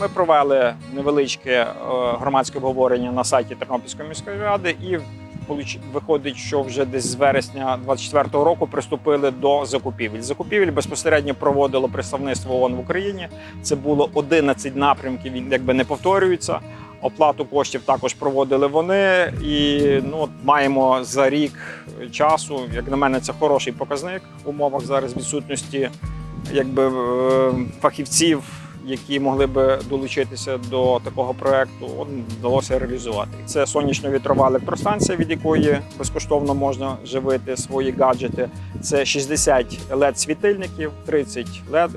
Ми провели невеличке е, громадське обговорення на сайті Тернопільської міської ради і виходить, що вже десь з вересня 24-го року приступили до закупівель. Закупівель безпосередньо проводило представництво ООН в Україні. Це було 11 напрямків, він якби не повторюється. Оплату коштів також проводили вони, і ну маємо за рік часу. Як на мене, це хороший показник в умовах зараз відсутності якби е, фахівців, які могли би долучитися до такого проекту. Вдалося реалізувати. Це сонячно-вітрова електростанція, від якої безкоштовно можна живити свої гаджети. Це 60 led світильників, 30 LED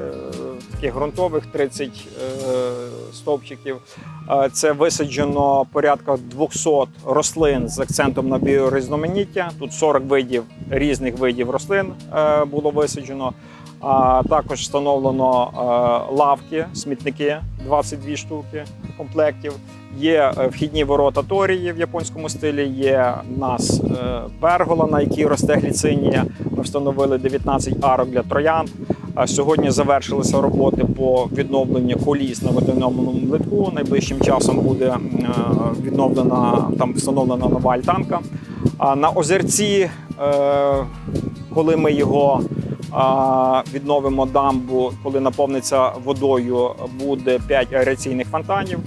таких ґрунтових, 30 е, стовпчиків. Е, Це висаджено порядка 200 рослин з акцентом на біорізноманіття. Тут 40 видів різних видів рослин е, було висаджено. А також встановлено е, лавки, смітники 22 штуки комплектів. Є е, вхідні ворота торії в японському стилі. Є в нас е, пергола, на якій росте гліцинія. Ми встановили 19 арок для троян. Сьогодні завершилися роботи по відновленню коліс на водяному млитку. Найближчим часом буде відновлена там встановлена нова альтанка. На озерці, коли ми його відновимо дамбу, коли наповниться водою, буде 5 аераційних фонтанів.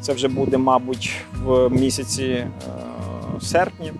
Це вже буде, мабуть, в місяці е, серпні.